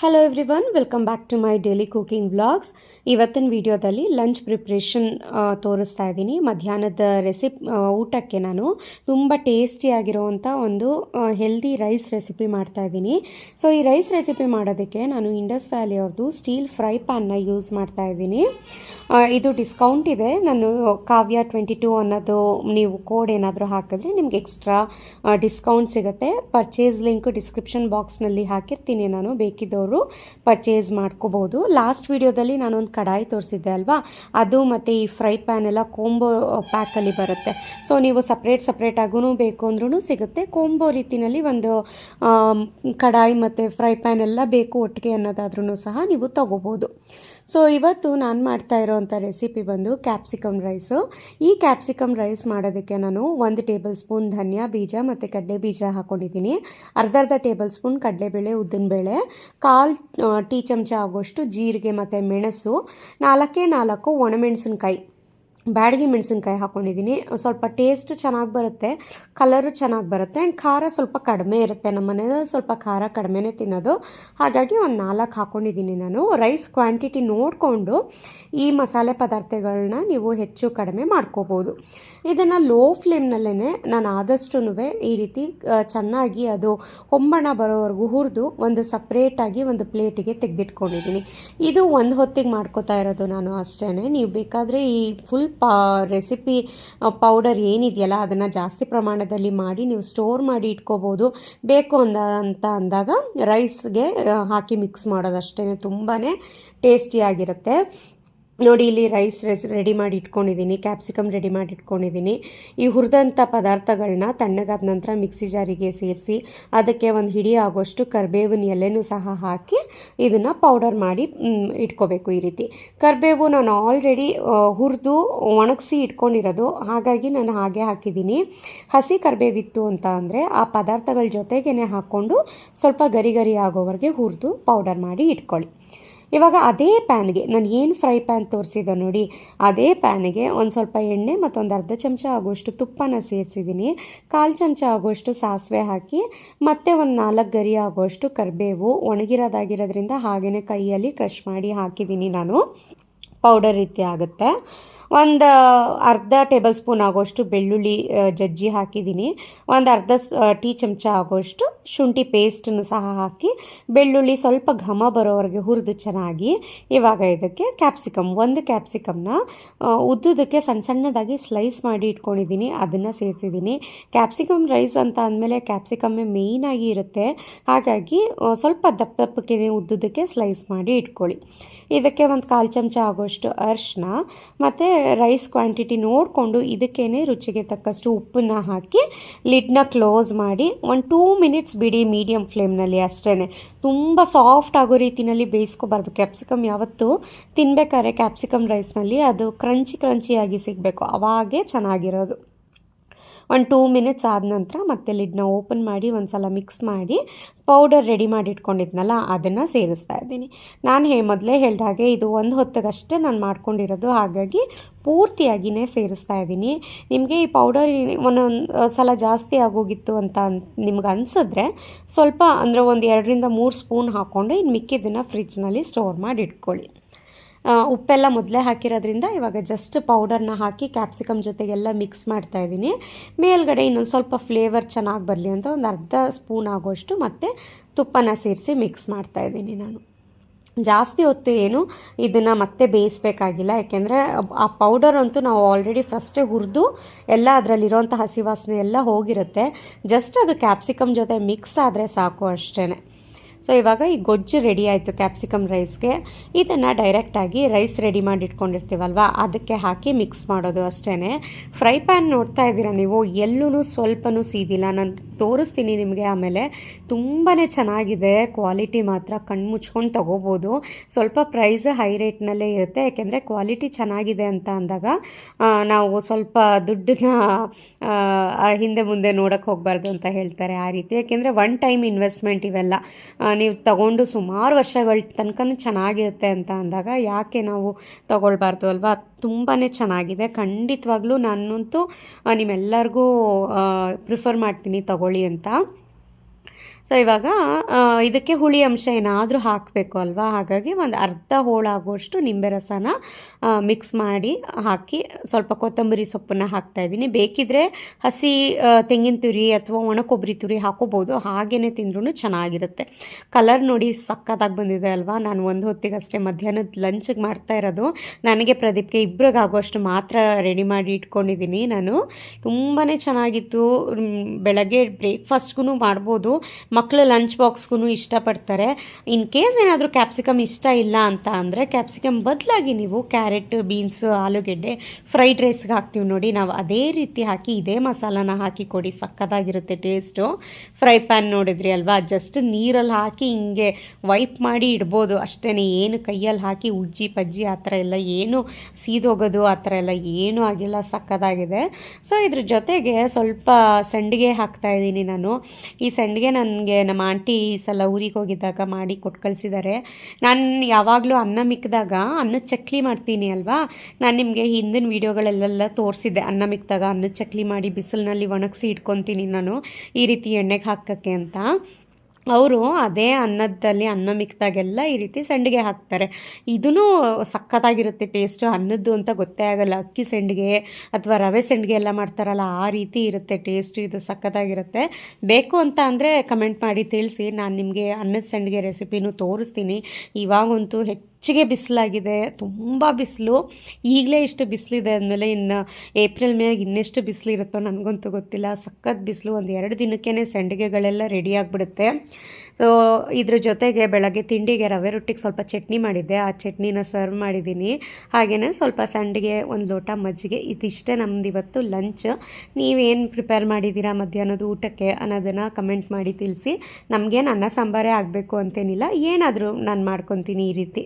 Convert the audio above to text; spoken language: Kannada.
Hello everyone welcome back to my daily cooking vlogs ಇವತ್ತಿನ ವಿಡಿಯೋದಲ್ಲಿ ಲಂಚ್ ಪ್ರಿಪ್ರೇಷನ್ ತೋರಿಸ್ತಾ ಇದ್ದೀನಿ. ಮಧ್ಯಾಹ್ನದ ರೆಸಿಪ್ ಊಟಕ್ಕೆ ನಾನು ತುಂಬ ಟೇಸ್ಟಿಯಾಗಿರೋವಂಥ ಒಂದು ಹೆಲ್ದಿ ರೈಸ್ ರೆಸಿಪಿ ಮಾಡ್ತಾ ಇದ್ದೀನಿ. ಸೊ ಈ ರೈಸ್ ರೆಸಿಪಿ ಮಾಡೋದಕ್ಕೆ ನಾನು ಇಂಡಸ್ ವ್ಯಾಲಿ ಅವ್ರದ್ದು ಸ್ಟೀಲ್ ಫ್ರೈ ಪ್ಯಾನ್ನ ಯೂಸ್ ಮಾಡ್ತಾ ಇದ್ದೀನಿ. ಇದು ಡಿಸ್ಕೌಂಟ್ ಇದೆ. ನಾನು ಕಾವ್ಯ ಟ್ವೆಂಟಿ ಟು ಅನ್ನೋದು ನೀವು ಕೋಡ್ ಏನಾದರೂ ಹಾಕಿದ್ರೆ ನಿಮ್ಗೆ ಎಕ್ಸ್ಟ್ರಾ ಡಿಸ್ಕೌಂಟ್ ಸಿಗುತ್ತೆ. ಪರ್ಚೇಸ್ ಲಿಂಕ್ ಡಿಸ್ಕ್ರಿಪ್ಷನ್ ಬಾಕ್ಸ್ನಲ್ಲಿ ಹಾಕಿರ್ತೀನಿ ನಾನು ಬೇಕಿದ್ದವರು ಪರ್ಚೇಸ್ ಮಾಡ್ಕೋಬೋದು ಲಾಸ್ಟ್ ವಿಡಿಯೋದಲ್ಲಿ ನಾನೊಂದು ಕಡಾಯಿ ತೋರಿಸಿದ್ದೆ ಅಲ್ವಾ? ಅದು ಮತ್ತು ಈ ಫ್ರೈ ಪ್ಯಾನ್ ಎಲ್ಲ ಕೋಂಬೋ ಪ್ಯಾಕಲ್ಲಿ ಬರುತ್ತೆ. ಸೊ ನೀವು ಸಪ್ರೇಟ್ ಸಪ್ರೇಟಾಗೂ ಬೇಕು ಅಂದ್ರೂ ಸಿಗುತ್ತೆ. ಕೋಂಬೋ ರೀತಿಯಲ್ಲಿ ಒಂದು ಕಡಾಯಿ ಮತ್ತು ಫ್ರೈ ಪ್ಯಾನ್ ಎಲ್ಲ ಬೇಕು ಒಟ್ಟಿಗೆ ಅನ್ನೋದಾದ್ರೂ ಸಹ ನೀವು ತಗೋಬೋದು ಸೊ ಇವತ್ತು ನಾನು ಮಾಡ್ತಾ ಇರೋವಂಥ ರೆಸಿಪಿ ಬಂದು ಕ್ಯಾಪ್ಸಿಕಮ್ ರೈಸು ಈ ಕ್ಯಾಪ್ಸಿಕಮ್ ರೈಸ್ ಮಾಡೋದಕ್ಕೆ ನಾನು ಒಂದು ಟೇಬಲ್ ಸ್ಪೂನ್ ಧನಿಯಾ, ಬೀಜ ಮತ್ತು ಕಡಲೆ ಬೀಜ ಹಾಕ್ಕೊಂಡಿದ್ದೀನಿ ಅರ್ಧ ಅರ್ಧ ಟೇಬಲ್ ಸ್ಪೂನ್ ಕಡಲೆಬೇಳೆ, ಉದ್ದಿನಬೇಳೆ, ಕಾಲು ಟೀ ಚಮಚ ಆಗೋಷ್ಟು ಜೀರಿಗೆ ಮತ್ತು ಮೆಣಸು, ನಾಲ್ಕೇ ನಾಲ್ಕು ಒಣಮೆಣಸಿನ್ಕಾಯಿ. ಬ್ಯಾಡಗಿ ಮೆಣಸಿನ್ಕಾಯಿ ಹಾಕ್ಕೊಂಡಿದ್ದೀನಿ ಸ್ವಲ್ಪ ಟೇಸ್ಟ್ ಚೆನ್ನಾಗಿ ಬರುತ್ತೆ ಕಲರು ಚೆನ್ನಾಗಿ ಬರುತ್ತೆ ಆ್ಯಂಡ್ ಖಾರ ಸ್ವಲ್ಪ ಕಡಿಮೆ ಇರುತ್ತೆ. ನಮ್ಮ ಮನೇಲಿ ಸ್ವಲ್ಪ ಖಾರ ಕಡಿಮೆನೇ ತಿನ್ನೋದು. ಹಾಗಾಗಿ ಒಂದು ನಾಲ್ಕು ಹಾಕ್ಕೊಂಡಿದ್ದೀನಿ ನಾನು. ರೈಸ್ ಕ್ವಾಂಟಿಟಿ ನೋಡಿಕೊಂಡು ಈ ಮಸಾಲೆ ಪದಾರ್ಥಗಳನ್ನ ನೀವು ಹೆಚ್ಚು ಕಡಿಮೆ ಮಾಡ್ಕೋಬೋದು. ಇದನ್ನು ಲೋ ಫ್ಲೇಮ್ನಲ್ಲೇ ನಾನು ಆದಷ್ಟು ಈ ರೀತಿ ಚೆನ್ನಾಗಿ ಅದು ಹೊಂಬಣ ಬರೋವರೆಗೂ ಹುರಿದು ಒಂದು ಸಪ್ರೇಟಾಗಿ ಒಂದು ಪ್ಲೇಟಿಗೆ ತೆಗೆದಿಟ್ಕೊಂಡಿದ್ದೀನಿ. ಇದು ಒಂದು ಹೊತ್ತಿಗೆ ಮಾಡ್ಕೋತಾ ಇರೋದು ನಾನು ಅಷ್ಟೇ ನೀವು ಬೇಕಾದರೆ ಈ ಫುಲ್ ಪಾ ರೆಸಿಪಿ ಪೌಡರ್ ಏನಿದೆಯಲ್ಲ, ಅದನ್ನು ಜಾಸ್ತಿ ಪ್ರಮಾಣದಲ್ಲಿ ಮಾಡಿ ನೀವು ಸ್ಟೋರ್ ಮಾಡಿ ಇಟ್ಕೋಬೋದು. ಬೇಕು ಅಂದ, ಅಂತ ಅಂದಾಗ ರೈಸ್ಗೆ ಹಾಕಿ ಮಿಕ್ಸ್ ಮಾಡೋದಷ್ಟೇ ತುಂಬಾ ಟೇಸ್ಟಿಯಾಗಿರುತ್ತೆ ನೋಡಿ, ಇಲ್ಲಿ ರೈಸ್ ರೈಸ್ ರೆಡಿ ಮಾಡಿ ಇಟ್ಕೊಂಡಿದ್ದೀನಿ ಕ್ಯಾಪ್ಸಿಕಮ್ ರೆಡಿ ಮಾಡಿ ಇಟ್ಕೊಂಡಿದ್ದೀನಿ. ಈ ಹುರಿದಂಥ ಪದಾರ್ಥಗಳನ್ನ ತಣ್ಣಗಾದ ನಂತರ ಮಿಕ್ಸಿ ಜಾರಿಗೆ ಸೇರಿಸಿ, ಅದಕ್ಕೆ ಒಂದು ಹಿಡಿ ಆಗೋಷ್ಟು ಕರಿಬೇವಿನ ಎಲೆನೂ ಸಹ ಹಾಕಿ ಇದನ್ನು ಪೌಡರ್ ಮಾಡಿ ಇಟ್ಕೋಬೇಕು ಈ ರೀತಿ. ಕರಿಬೇವು ನಾನು ಆಲ್ರೆಡಿ ಹುರಿದು ಒಣಗಿಸಿ ಇಟ್ಕೊಂಡಿರೋದು. ಹಾಗಾಗಿ ನಾನು ಹಾಗೆ ಹಾಕಿದ್ದೀನಿ. ಹಸಿ ಕರಿಬೇವಿತ್ತು ಅಂತ ಅಂದರೆ ಆ ಪದಾರ್ಥಗಳ ಜೊತೆಗೇ ಹಾಕ್ಕೊಂಡು ಸ್ವಲ್ಪ ಗರಿ ಗರಿ ಆಗೋವರೆಗೆ ಹುರಿದು ಪೌಡರ್ ಮಾಡಿ ಇಟ್ಕೊಳ್ಳಿ. ಇವಾಗ ಅದೇ ಪ್ಯಾನ್ಗೆ ನಾನು ಏನು ಫ್ರೈ ಪ್ಯಾನ್ ತೋರಿಸಿದೆ ನೋಡಿ. ಅದೇ ಪ್ಯಾನ್ಗೆ ಒಂದು ಸ್ವಲ್ಪ ಎಣ್ಣೆ ಮತ್ತೊಂದು ಅರ್ಧ ಚಮಚ ಆಗುವಷ್ಟು ತುಪ್ಪನ ಸೇರಿಸಿದ್ದೀನಿ. ಕಾಲು ಚಮಚ ಆಗುವಷ್ಟು ಸಾಸಿವೆ ಹಾಕಿ, ಮತ್ತೆ ಒಂದು ನಾಲ್ಕು ಗರಿ ಆಗುವಷ್ಟು ಕರಿಬೇವು ಒಣಗಿರೋದಾಗಿರೋದ್ರಿಂದ ಹಾಗೆಯೇ ಕೈಯಲ್ಲಿ ಕ್ರಶ್ ಮಾಡಿ ಹಾಕಿದ್ದೀನಿ ನಾನು. ಪೌಡರ್ ರೀತಿ ಆಗುತ್ತೆ. ಒಂದು ಅರ್ಧ ಟೇಬಲ್ ಸ್ಪೂನ್ ಆಗೋಷ್ಟು ಬೆಳ್ಳುಳ್ಳಿ ಜಜ್ಜಿ ಹಾಕಿದ್ದೀನಿ. ಒಂದು ಅರ್ಧ ಟೀ ಚಮಚ ಆಗೋಷ್ಟು ಶುಂಠಿ ಪೇಸ್ಟನ್ನು ಸಹ ಹಾಕಿ, ಬೆಳ್ಳುಳ್ಳಿ ಸ್ವಲ್ಪ ಘಮ ಬರೋವರೆಗೆ ಹುರಿದು ಚೆನ್ನಾಗಿ, ಇವಾಗ ಇದಕ್ಕೆ ಕ್ಯಾಪ್ಸಿಕಮ್, ಒಂದು ಕ್ಯಾಪ್ಸಿಕಮ್ನ ಉದ್ದುದಕ್ಕೆ ಸಣ್ಣ ಸಣ್ಣದಾಗಿ ಸ್ಲೈಸ್ ಮಾಡಿ ಇಟ್ಕೊಂಡಿದ್ದೀನಿ, ಅದನ್ನು ಸೇರಿಸಿದ್ದೀನಿ. ಕ್ಯಾಪ್ಸಿಕಮ್ ರೈಸ್ ಅಂತ ಅಂದಮೇಲೆ ಕ್ಯಾಪ್ಸಿಕಮ್ಮೇ ಮೇಯ್ನಾಗಿ ಇರುತ್ತೆ. ಹಾಗಾಗಿ ಸ್ವಲ್ಪ ದಪ್ಪ ದಪ್ಪಕ್ಕೆ ಉದ್ದುದಕ್ಕೆ ಸ್ಲೈಸ್ ಮಾಡಿ ಇಟ್ಕೊಳ್ಳಿ. ಇದಕ್ಕೆ ಒಂದು ಕಾಲು ಚಮಚ ಆಗೋಷ್ಟು ಅರ್ಶಿನ, ಮತ್ತು ರೈಸ್ ಕ್ವಾಂಟಿಟಿ ನೋಡಿಕೊಂಡು ಇದಕ್ಕೇ ರುಚಿಗೆ ತಕ್ಕಷ್ಟು ಉಪ್ಪನ್ನ ಹಾಕಿ ಲಿಡ್ನ ಕ್ಲೋಸ್ ಮಾಡಿ, ಒಂದು ಟೂ ಮಿನಿಟ್ಸ್ ಬಿಡಿ ಮೀಡಿಯಮ್ ಫ್ಲೇಮ್ನಲ್ಲಿ ಅಷ್ಟೇ ತುಂಬ ಸಾಫ್ಟ್ ಆಗೋ ರೀತಿಯಲ್ಲಿ ಬೇಯಿಸ್ಕೋಬಾರ್ದು. ಕ್ಯಾಪ್ಸಿಕಮ್ ಯಾವತ್ತೂ ತಿನ್ಬೇಕಾದ್ರೆ ಕ್ಯಾಪ್ಸಿಕಮ್ ರೈಸ್ನಲ್ಲಿ ಅದು ಕ್ರಂಚಿ ಕ್ರಂಚಿಯಾಗಿ ಸಿಗಬೇಕು. ಅವಾಗೇ ಚೆನ್ನಾಗಿರೋದು. ಒಂದು ಟೂ ಮಿನಿಟ್ಸ್ ಆದ ನಂತರ ಮತ್ತೆ ಲಿಡ್ನ ಓಪನ್ ಮಾಡಿ ಒಂದು ಸಲ ಮಿಕ್ಸ್ ಮಾಡಿ ಪೌಡರ್ ರೆಡಿ ಮಾಡಿ ಇಟ್ಕೊಂಡಿದ್ನಲ್ಲ, ಅದನ್ನು ಸೇರಿಸ್ತಾ ಇದ್ದೀನಿ. ನಾನು ಹೇ, ಮೊದಲೇ ಹೇಳ್ದ ಹಾಗೆ ಇದು ಒಂದು ಹೊತ್ತಿಗಷ್ಟೇ ನಾನು ಮಾಡ್ಕೊಂಡಿರೋದು, ಹಾಗಾಗಿ ಪೂರ್ತಿಯಾಗಿಯೇ ಸೇರಿಸ್ತಾ ಇದ್ದೀನಿ. ನಿಮಗೆ ಈ ಪೌಡರ್ ಒಂದೊಂದು ಸಲ ಜಾಸ್ತಿ ಆಗೋಗಿತ್ತು ಅಂತ ನಿಮ್ಗೆ ಅನಿಸಿದ್ರೆ ಸ್ವಲ್ಪ ಅಂದರೆ ಒಂದು ಎರಡರಿಂದ ಮೂರು ಸ್ಪೂನ್ ಹಾಕ್ಕೊಂಡು ಇನ್ನು ಮಿಕ್ಕಿದ್ದನ್ನು ಫ್ರಿಜ್ನಲ್ಲಿ ಸ್ಟೋರ್ ಮಾಡಿ ಇಟ್ಕೊಳ್ಳಿ. ಉಪ್ಪೆಲ್ಲ ಮೊದಲೇ ಹಾಕಿರೋದ್ರಿಂದ ಇವಾಗ ಜಸ್ಟ್ ಪೌಡರ್ನ ಹಾಕಿ ಕ್ಯಾಪ್ಸಿಕಮ್ ಜೊತೆಗೆಲ್ಲ ಮಿಕ್ಸ್ ಮಾಡ್ತಾ ಇದ್ದೀನಿ. ಮೇಲ್ಗಡೆ ಇನ್ನೊಂದು ಸ್ವಲ್ಪ ಫ್ಲೇವರ್ ಚೆನ್ನಾಗಿ ಬರಲಿ ಅಂತ ಒಂದು ಅರ್ಧ ಸ್ಪೂನ್ ಆಗೋಷ್ಟು ಮತ್ತು ತುಪ್ಪನ ಸೇರಿಸಿ ಮಿಕ್ಸ್ ಮಾಡ್ತಾ ಇದ್ದೀನಿ ನಾನು. ಜಾಸ್ತಿ ಹೊತ್ತು ಏನು ಇದನ್ನು ಮತ್ತೆ ಬೇಯಿಸ್ಬೇಕಾಗಿಲ್ಲ, ಯಾಕೆಂದರೆ ಆ ಪೌಡರ್ ಅಂತೂ ನಾವು ಆಲ್ರೆಡಿ ಫಸ್ಟೇ ಹುರಿದು ಎಲ್ಲ ಅದರಲ್ಲಿರೋಂಥ ಹಸಿ ವಾಸನೆ ಎಲ್ಲ ಹೋಗಿರುತ್ತೆ. ಜಸ್ಟ್ ಅದು ಕ್ಯಾಪ್ಸಿಕಮ್ ಜೊತೆ ಮಿಕ್ಸ್ ಆದರೆ ಸಾಕು ಅಷ್ಟೇ ಸೊ ಇವಾಗ ಈ ಗೊಜ್ಜು ರೆಡಿ ಆಯಿತು ಕ್ಯಾಪ್ಸಿಕಮ್ ರೈಸ್ಗೆ ಇದನ್ನು ಡೈರೆಕ್ಟಾಗಿ ರೈಸ್ ರೆಡಿ ಮಾಡಿ ಇಟ್ಕೊಂಡಿರ್ತೀವಲ್ವ ಅದಕ್ಕೆ ಹಾಕಿ ಮಿಕ್ಸ್ ಮಾಡೋದು ಅಷ್ಟೇ ಫ್ರೈ ಪ್ಯಾನ್ ನೋಡ್ತಾ ಇದ್ದೀರಾ ನೀವು? ಎಲ್ಲೂ ಸ್ವಲ್ಪನೂ ಸೀದಿಲ್ಲ. ನಾನು ತೋರಿಸ್ತೀನಿ ನಿಮಗೆ. ಆಮೇಲೆ ತುಂಬಾ ಚೆನ್ನಾಗಿದೆ. ಕ್ವಾಲಿಟಿ ಮಾತ್ರ ಕಣ್ಣು ಮುಚ್ಕೊಂಡು ತೊಗೋಬೋದು. ಸ್ವಲ್ಪ ಪ್ರೈಸ್ ಹೈ ರೇಟ್ನಲ್ಲೇ ಇರುತ್ತೆ. ಯಾಕೆಂದರೆ ಕ್ವಾಲಿಟಿ ಚೆನ್ನಾಗಿದೆ ಅಂತ ಅಂದಾಗ ನಾವು ಸ್ವಲ್ಪ ದುಡ್ಡನ್ನ ಹಿಂದೆ ಮುಂದೆ ನೋಡೋಕ್ಕೆ ಹೋಗಬಾರ್ದು ಅಂತ ಹೇಳ್ತಾರೆ ಆ ರೀತಿ. ಯಾಕೆಂದರೆ ಒನ್ ಟೈಮ್ ಇನ್ವೆಸ್ಟ್ಮೆಂಟ್ ಇವೆಲ್ಲ ನೀವು ತಗೊಂಡು ಸುಮಾರು ವರ್ಷಗಳ ತನಕ ಚೆನ್ನಾಗಿರುತ್ತೆ ಅಂತ ಅಂದಾಗ ಯಾಕೆ ನಾವು ತಗೊಳ್ಬಾರ್ದು ಅಲ್ವಾ? ತುಂಬಾ ಚೆನ್ನಾಗಿದೆ. ಖಂಡಿತವಾಗ್ಲೂ ನಾನಂತೂ ನಿಮ್ಮೆಲ್ಲರಿಗೂ ಪ್ರಿಫರ್ ಮಾಡ್ತೀನಿ ತಗೊಳ್ಳಿ ಅಂತ. ಸೊ ಇವಾಗ ಇದಕ್ಕೆ ಹುಳಿ ಅಂಶ ಏನಾದರೂ ಹಾಕಬೇಕು ಅಲ್ವಾ? ಹಾಗಾಗಿ ಒಂದು ಅರ್ಧ ಹೋಳಾಗುವಷ್ಟು ನಿಂಬೆ ರಸನ ಮಿಕ್ಸ್ ಮಾಡಿ ಹಾಕಿ ಸ್ವಲ್ಪ ಕೊತ್ತಂಬರಿ ಸೊಪ್ಪನ್ನು ಹಾಕ್ತಾಯಿದ್ದೀನಿ ಬೇಕಿದ್ರೆ ಹಸಿ ತೆಂಗಿನ ತುರಿ ಅಥವಾ ಒಣ ಕೊಬ್ಬರಿ ತುರಿ ಹಾಕೋಬೋದು. ಹಾಗೇ ತಿಂದ್ರೂ ಚೆನ್ನಾಗಿರುತ್ತೆ. ಕಲರ್ ನೋಡಿ ಸಕ್ಕತ್ತಾಗಿ ಬಂದಿದೆ ಅಲ್ವಾ? ನಾನು ಒಂದು ಹೊತ್ತಿಗಷ್ಟೇ ಮಧ್ಯಾಹ್ನದ ಲಂಚಿಗೆ ಮಾಡ್ತಾ ಇರೋದು. ನನಗೆ ಪ್ರದೀಪ್ಗೆ ಇಬ್ರಿಗೆ ಆಗೋಷ್ಟು ಮಾತ್ರ ರೆಡಿ ಮಾಡಿ ಇಟ್ಕೊಂಡಿದ್ದೀನಿ ನಾನು. ತುಂಬಾ ಚೆನ್ನಾಗಿತ್ತು. ಬೆಳಗ್ಗೆ ಬ್ರೇಕ್ಫಾಸ್ಟ್ಗೂ ಮಾಡ್ಬೋದು. ಮಕ್ಕಳು ಲಂಚ್ ಬಾಕ್ಸ್ಗೂ ಇಷ್ಟಪಡ್ತಾರೆ. ಇನ್ ಕೇಸ್ ಏನಾದರೂ ಕ್ಯಾಪ್ಸಿಕಮ್ ಇಷ್ಟ ಇಲ್ಲ ಅಂತ ಅಂದರೆ ಕ್ಯಾಪ್ಸಿಕಮ್ ಬದಲಾಗಿ ನೀವು ಕ್ಯಾರೆಟ್ ಬೀನ್ಸ್ ಆಲೂಗೆಡ್ಡೆ ಫ್ರೈಡ್ ರೈಸ್ಗೆ ಹಾಕ್ತೀವಿ ನೋಡಿ. ನಾವು ಅದೇ ರೀತಿ ಹಾಕಿ, ಇದೇ ಮಸಾಲಾನ ಹಾಕಿ ಕೊಡಿ. ಸಕ್ಕತ್ತಾಗಿರುತ್ತೆ ಟೇಸ್ಟು ಫ್ರೈ ಪ್ಯಾನ್ ನೋಡಿದ್ರಿ ಅಲ್ವಾ? ಜಸ್ಟ್ ನೀರಲ್ಲಿ ಹಾಕಿ ಹಿಂಗೆ ವೈಪ್ ಮಾಡಿ ಇಡ್ಬೋದು. ಅಷ್ಟೇ ಏನು ಕೈಯಲ್ಲಿ ಹಾಕಿ ಉಜ್ಜಿ, ಪಜ್ಜಿ ಆ ಥರ ಎಲ್ಲ ಏನು ಸೀದೋಗೋದು ಆ ಥರ ಎಲ್ಲ ಏನೂ ಆಗಿಲ್ಲ. ಸಕ್ಕತ್ತಾಗಿದೆ. ಸೊ ಇದ್ರ ಜೊತೆಗೆ ಸ್ವಲ್ಪ ಸಂಡಿಗೆ ಹಾಕ್ತಾ ಇದ್ದೀನಿ ನಾನು. ಈ ಸಂಡಿಗೆ ನನಗೆ ನಮ್ಮ ಆಂಟಿ ಈ ಸಲ ಊರಿಗೆ ಹೋಗಿದ್ದಾಗ ಮಾಡಿ ಕೊಟ್ಟು ಕಳಿಸಿದ್ದಾರೆ. ನಾನು ಯಾವಾಗಲೂ ಅನ್ನ ಮಿಕ್ಕಿದಾಗ, ಅನ್ನದ ಚಕ್ಲಿ ಮಾಡ್ತೀನಿ ಅಲ್ವಾ? ನಾನು ನಿಮಗೆ ಹಿಂದಿನ ವೀಡಿಯೋಗಳಲ್ಲೆಲ್ಲ ತೋರಿಸಿದ್ದೆ, ಅನ್ನ ಮಿಕ್ಕಿದಾಗ ಅನ್ನದ ಚಕ್ಲಿ ಮಾಡಿ ಬಿಸಿಲಿನಲ್ಲಿ ಒಣಗಿಸಿ ಇಟ್ಕೊತೀನಿ ನಾನು ಈ ರೀತಿ ಎಣ್ಣೆಗೆ ಹಾಕೋಕ್ಕೆ ಅಂತ. ಅವರು ಅದೇ ಅನ್ನದಲ್ಲಿ ಅನ್ನ ಮಿಕ್ಸ್ದಾಗೆಲ್ಲ ಈ ರೀತಿ ಸಂಡಿಗೆ ಹಾಕ್ತಾರೆ. ಇದೂ ಸಖತ್ತಾಗಿರುತ್ತೆ ಟೇಸ್ಟು. ಅನ್ನದ್ದು ಅಂತ ಗೊತ್ತೇ ಆಗಲ್ಲ. ಅಕ್ಕಿ ಸಂಡಿಗೆ ಅಥವಾ ರವೆ ಸಂಡಿಗೆ ಎಲ್ಲ ಮಾಡ್ತಾರಲ್ಲ, ಆ ರೀತಿ ಇರುತ್ತೆ ಟೇಸ್ಟು. ಇದು ಸಖತ್ತಾಗಿರುತ್ತೆ. ಬೇಕು ಅಂತ ಅಂದರೆ ಕಮೆಂಟ್ ಮಾಡಿ ತಿಳಿಸಿ. ನಾನು ನಿಮಗೆ ಅನ್ನದ ಸಂಡಿಗೆ ರೆಸಿಪಿನೂ ತೋರಿಸ್ತೀನಿ. ಇವಾಗಂತೂ ಹೆಚ್ಚಿಗೆ ಬಿಸಿಲಾಗಿದೆ, ತುಂಬ ಬಿಸಿಲು. ಈಗಲೇ ಇಷ್ಟು ಬಿಸಿಲಿದೆ ಅಂದಮೇಲೆ ಇನ್ನು ಏಪ್ರಿಲ್ ಮೇಗೆ ಇನ್ನೆಷ್ಟು ಬಿಸಿಲಿರುತ್ತೋ ನನಗಂತೂ ಗೊತ್ತಿಲ್ಲ. ಸಖತ್ ಬಿಸಿಲು, ಒಂದು ಎರಡು ದಿನಕ್ಕೇ ಸಂಡಿಗೆಗಳೆಲ್ಲ ರೆಡಿ ಆಗಿಬಿಡುತ್ತೆ. ಸೊ ಇದ್ರ ಜೊತೆಗೆ ಬೆಳಗ್ಗೆ ತಿಂಡಿಗೆ ರವೆ ರೊಟ್ಟಿಗೆ ಸ್ವಲ್ಪ ಚಟ್ನಿ ಮಾಡಿದ್ದೆ. ಆ ಚಟ್ನಿನ ಸರ್ವ್ ಮಾಡಿದ್ದೀನಿ ಹಾಗೆಯೇ ಸ್ವಲ್ಪ ಸಂಡಿಗೆ, ಒಂದು ಲೋಟ ಮಜ್ಜಿಗೆ, ಇದಿಷ್ಟೇ ನಮ್ದು ಇವತ್ತು ಲಂಚ್ ನೀವೇನು ಪ್ರಿಪೇರ್ ಮಾಡಿದ್ದೀರಾ ಮಧ್ಯಾಹ್ನದ ಊಟಕ್ಕೆ ಅನ್ನೋದನ್ನು ಕಮೆಂಟ್ ಮಾಡಿ ತಿಳಿಸಿ. ನಮಗೇನು ಅನ್ನ, ಸಾಂಬಾರೇ ಆಗಬೇಕು ಅಂತೇನಿಲ್ಲ. ಏನಾದರೂ ನಾನು ಮಾಡ್ಕೊತೀನಿ ಈ ರೀತಿ.